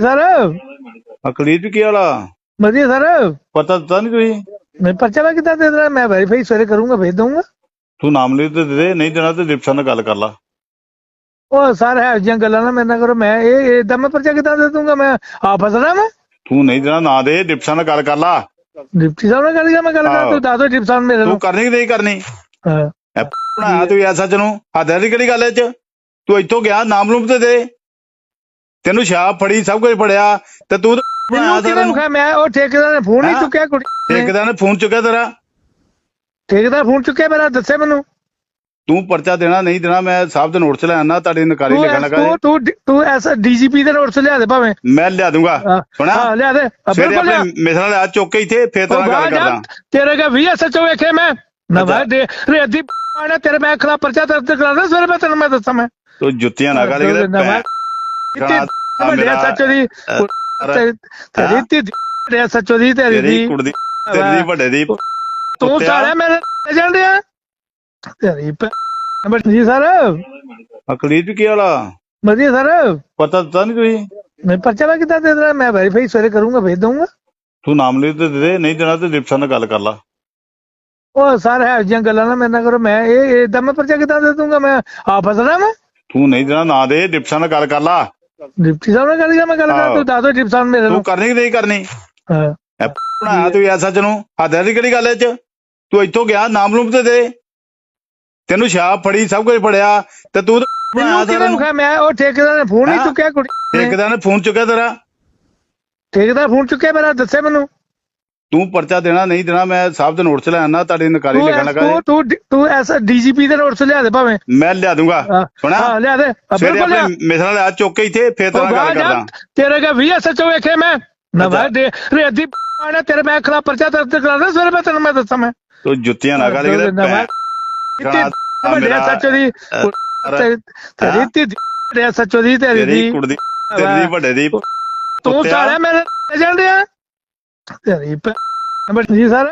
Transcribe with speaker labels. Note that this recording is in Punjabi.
Speaker 1: ਸਰ।
Speaker 2: ਅਕਲੀਤ ਕੀ ਵਾਲਾ
Speaker 1: ਵਧੀਆ ਸਰ।
Speaker 2: ਪਤਾ ਦਿੱਤਾ ਨਹੀਂ ਤੁਸੀਂ?
Speaker 1: ਮੈਂ ਪਰਚਾ ਮੈਂ ਕਿੱਦਾਂ ਦੇ ਦੇਣਾ? ਮੈਂ ਵੈਰੀਫਾਈ ਸਵੇਰੇ ਕਰੂੰਗਾ ਭੇਜ ਦਊਂਗਾ।
Speaker 2: ਤੂੰ ਨਾਮ ਲੈ ਤੇ ਦੇ ਦੇ ਨਹੀਂ ਦੇਣਾ ਤੇ ਡਿਪਸਨ ਨਾਲ ਗੱਲ ਕਰ ਲਾ।
Speaker 1: ਉਹ ਸਰ ਹੈ ਜਿਹੀਆਂ ਗੱਲਾਂ ਨਾ ਮੇਰੇ ਨਾਲ ਕਰੋ। ਮੈਂ ਇਹ ਇਦਾਂ ਮੈਂ ਪਰਚਾ ਕਿੱਦਾਂ ਦੇ ਦੂੰਗਾ ਮੈਂ ਆ ਫਸਣਾ ਮੈਂ
Speaker 2: ਤੂੰ ਨਹੀਂ ਦੇਣਾ ਨਾ ਦੇ ਡਿਪਸਨ ਨਾਲ ਗੱਲ ਕਰ ਲਾ।
Speaker 1: ਡਿਪਟੀ ਸਾਹਿਬ ਨਾਲ ਗੱਲ ਕਰ ਮੈਂ ਗੱਲ ਕਰ। ਤੂੰ ਦੱਸ ਦੋ ਡਿਪਟੀ ਸਾਹਿਬ ਮੇਰੇ
Speaker 2: ਤੂੰ ਕਰਨੀ ਕਿ ਨਹੀਂ ਕਰਨੀ?
Speaker 1: ਹਾਂ।
Speaker 2: ਬਣਾਇਆ ਤੂੰ ਐਸਾ ਚ ਨੂੰ। ਹੱਦਾਂ ਦੀ ਕਿਹੜੀ ਗੱਲ ਐ ਚ? ਤੂੰ ਇੱਥੋਂ ਗਿਆ ਨਾਮ ਲੂਮ ਤੇ ਦੇ। ਤੈਨੂੰ ਸ਼ਾਪ ਫੜੀ ਸਭ ਕੁਝ ਫੜਿਆ ਤੇ ਤੂੰ
Speaker 1: ਮੈਨੂੰ ਕਿਹਨੇ ਮੁਖਾ ਮੈਂ ਉਹ ਠੇਕੇਦਾਰ ਨੇ ਫੋਨ ਨਹੀਂ
Speaker 2: ਹਾਂ।
Speaker 1: ਚੁੱਕਿਆ ਕੁੜੀ ਨੇ।
Speaker 2: ਠੇਕੇਦਾਰ ਨੇ ਫੋਨ ਚੁੱਕਿਆ ਤੇਰਾ?
Speaker 1: ਠੇਕੇਦਾਰ ਫੋਨ ਚੁੱਕਿਆ ਮੇਰਾ ਦੱਸੇ ਮੈਨੂੰ।
Speaker 2: ਤੂੰ ਪਰਚਾ ਦੇਣਾ ਨਹੀਂ ਦੇਣਾ ਮੈਂ ਸਾਹਿਬ ਦੇ ਨੋਟ ਚ ਲੈ ਆਣਾ ਤੁਹਾਡੀ ਨਕਾਰੀ
Speaker 1: ਤੂੰ
Speaker 2: ਲਿਖਣ ਲੱਗਾ
Speaker 1: ਤੂੰ ਤੂੰ ਤੂੰ ਐਸਾ ਡੀਜੀਪੀ ਦੇ ਨੋਟ ਲਿਆ ਦੇ ਭਾਵੇਂ।
Speaker 2: ਮੈਂ ਲਿਆ ਦੂੰਗਾ।
Speaker 1: ਹਾਂ,
Speaker 2: ਸੁਣਾ
Speaker 1: ਹਾਂ ਲਿਆ ਦੇ। ਆ,
Speaker 2: ਸਵੇਰੇ
Speaker 1: ਬਿਲਕੁਲ ਲਿਆ।
Speaker 2: ਆਪਣੇ ਮਿਸਰਾਂ ਲਿਆ ਚੁੱਕ ਕੇ ਇੱਥੇ ਫੇਰ ਤੇਰਾ
Speaker 1: ਉਹ
Speaker 2: ਗੱਲ
Speaker 1: ਬਾਹਰ ਜਾ,
Speaker 2: ਕਰਦਾ।
Speaker 1: ਤੇਰੇ ਕਾ ਵੀ ਐਸਐਚਓ ਵੇਖੇ ਮੈਂ। ਨਾ
Speaker 2: ਅੱਛਾ।
Speaker 1: ਵਾ ਦੇ ਰੇਦੀ ਆਣਾ ਤੇਰੇ ਮੈਂ ਖਿਲਾਫ ਪਰਚਾ ਦਰਜ ਕਰਾਣਾ ਸਵੇਰੇ ਮੈਂ ਤੈਨੂੰ ਮੈਂ ਦੱਸਾਂ ਮੈਂ।
Speaker 2: ਤੂੰ ਜੁੱਤੀਆਂ ਨਾ ਕਿਤੇ ਕਰਾ- ਆ
Speaker 1: ਵੱਡੇ
Speaker 2: ਮੇਰਾ-
Speaker 1: ਸੱਚੋ ਦੀ
Speaker 2: ਅ,
Speaker 1: ਤੇਰੀ ਤੇਰੀ ਤੀ ਵੱਡੇ ਸੱਚੋ ਦੀ ਤੇਰੀ
Speaker 2: ਤੇਰੀ
Speaker 1: ਦੀ
Speaker 2: ਕੁੜੀ ਤੇਰੀ ਦੀ ਵੱਡੇ ਦੀ
Speaker 1: ਤੂੰ
Speaker 2: ਕੁੱਤਿਆ।
Speaker 1: ਸਾਰਾ ਮੇਰੇ ਏਜੰਟ ਆ। ਤੇਰੀ ਨੰਬਰ ਜੀ ਸਰ।
Speaker 2: ਅਕਲੀਤ ਕੀ ਵਾਲਾ
Speaker 1: ਵਧੀਆ ਸਰ।
Speaker 2: ਪਤਾ ਦਿੱਤਾ ਨਹੀਂ ਤੁਸੀਂ?
Speaker 1: ਮੈਂ ਪਰਚਾ ਮੈਂ ਕਿੱਦਾਂ ਦੇ ਦੇਣਾ ਮੈਂ ਵੈਰੀਫਾਈ ਸਵੇਰੇ ਕਰੂੰਗਾ ਭੇਜ ਦਊਂਗਾ।
Speaker 2: ਤੂੰ ਨਾਮ ਲੈ ਤੇ ਦੇ ਦੇ ਨਹੀਂ ਦੇਣਾ ਤੇ ਡਿਪਸਨ ਨਾਲ ਗੱਲ ਕਰ ਲਾ।
Speaker 1: ਉਹ ਸਰ ਹੈ ਜਿਹੀਆਂ ਗੱਲਾਂ ਨਾ ਮੇਰੇ ਨਾਲ ਕਰੋ ਮੈਂ ਇਹ ਇਦਾਂ ਮੈਂ ਪਰਚਾ ਕਿੱਦਾਂ ਦੇ ਦੂੰਗਾ ਮੈਂ ਆ ਫਸਣਾ ਮੈਂ
Speaker 2: ਤੂੰ ਨਹੀਂ ਦੇਣਾ ਨਾ ਦੇ ਨਾਲ ਗੱਲ ਕਰ ਲਾ।
Speaker 1: ਡਿਪਟੀ ਸਾਹਿਬ ਨਾਲ ਗੱਲ ਕਰ ਮੈਂ ਗੱਲ ਕਰ। ਤੂੰ ਦੱਸ ਦੋ ਡਿਪਟੀ ਸਾਹਿਬ ਮੇਰੇ
Speaker 2: ਤੂੰ ਕਰਨੀ ਕਿ ਨਹੀਂ ਕਰਨੀ?
Speaker 1: ਹਾਂ।
Speaker 2: ਬਣਾਇਆ ਤੂੰ ਐਸਾ ਚ ਨੂੰ? ਹੱਦਾਂ ਦੀ ਕਿਹੜੀ ਗੱਲ ਐ ਚ? ਤੂੰ ਇੱਥੋਂ ਗਿਆ ਨਾਮ ਲੂਮ ਤੇ ਦੇ। ਤੈਨੂੰ ਸ਼ਾਪ ਫੜੀ ਸਭ ਕੁਝ ਫੜਿਆ ਤੇ ਤੂੰ
Speaker 1: ਮੈਨੂੰ ਕਿਹਨੇ ਮੁਖਾ ਮੈਂ ਉਹ ਠੇਕੇਦਾਰ ਨੇ ਫੋਨ ਨਹੀਂ। ਚੁੱਕਿਆ ਕੁੜੀ।
Speaker 2: ਠੇਕੇਦਾਰ ਨੇ ਫੋਨ ਚੁੱਕਿਆ ਤੇਰਾ?
Speaker 1: ਠੇਕੇਦਾਰ ਫੋਨ ਚੁੱਕਿਆ ਮੇਰਾ ਦੱਸੇ ਮੈਨੂੰ।
Speaker 2: ਤੂੰ ਪਰਚਾ ਦੇਣਾ ਨਹੀਂ ਦੇਣਾ ਮੈਂ ਸਾਹਿਬ ਦੇ ਨੋਟ ਚ ਲੈ ਆਣਾ ਤੁਹਾਡੀ ਨਕਾਰੀ ਲਿਖਣ ਲੱਗਾ
Speaker 1: ਤੂੰ ਤੂੰ ਤੂੰ ਐਸਾ ਡੀਜੀਪੀ ਦੇ ਨੋਟ ਲਿਆ ਦੇ ਭਾਵੇਂ।
Speaker 2: ਮੈਂ ਲਿਆ ਦੂੰਗਾ। ਸੁਣਾ
Speaker 1: ਹਾਂ ਲਿਆ ਦੇ। ਬਿਲਕੁਲ
Speaker 2: ਮਿਸਰਾਂ ਲਿਆ ਚੁੱਕ ਕੇ ਇੱਥੇ ਫੇਰ ਤੇਰਾ ਗੱਲ ਕਰਦਾ।
Speaker 1: ਤੇਰੇ ਕਾ ਵੀ ਐਸਐਚਓ ਵੇਖੇ ਮੈਂ। ਨਾ ਵਾ ਦੇ ਰੇਦੀ ਆਣਾ ਤੇਰੇ ਮੈਂ ਖਿਲਾਫ ਪਰਚਾ ਦਰਜ ਕਰਾਣਾ ਸਵੇਰੇ ਮੈਂ ਤੈਨੂੰ ਮੈਂ ਦੱਸਾਂ ਮੈਂ।
Speaker 2: ਤੂੰ ਜੁੱਤੀਆਂ ਨਾ ਕਰ ਕਿਤੇ
Speaker 1: ਸੱਚੋ ਦੀ ਤੇਰੀ ਤੀ ਸੱਚੋ ਦੀ ਤੇਰੀ ਦੀ
Speaker 2: ਕੁੜੀ ਤੇਰੀ ਵੱਡੇ ਦੀ
Speaker 1: ਤੂੰ। ਸਾਰਾ ਮੇਰੇ ਏਜੰਟ ਆ। ਤੇਰੀ ਨੰਬਰ ਜੀ ਸਰ